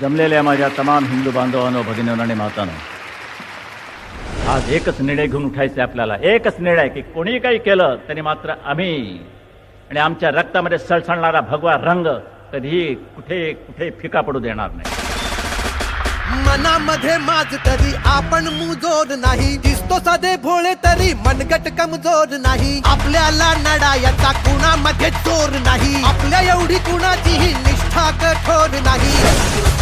जमलेल्या माझ्या तमाम हिंदू बांधवांनो भगिनींनो आणि मातानो आज एकच निर्णय घेऊन उठायचा आपल्याला. एकच निर्णय की कोणी काही केलं तरी मात्र आम्ही आणि आमच्या रक्तामध्ये सळसळणारा भगवा रंग कधीही कुठे कुठे फिका पडू देणार नाही. मनामध्ये माझ तरी आपण मुजोर नाही. दिसतो साधे भोळे तरी मनगट कमजोर नाही. आपल्याला नडायाचा कुणामध्ये चोर नाही. आपल्या एवढी कुणाचीही निष्ठा कठोर नाही.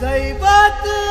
दैवत आपलं ठाकरे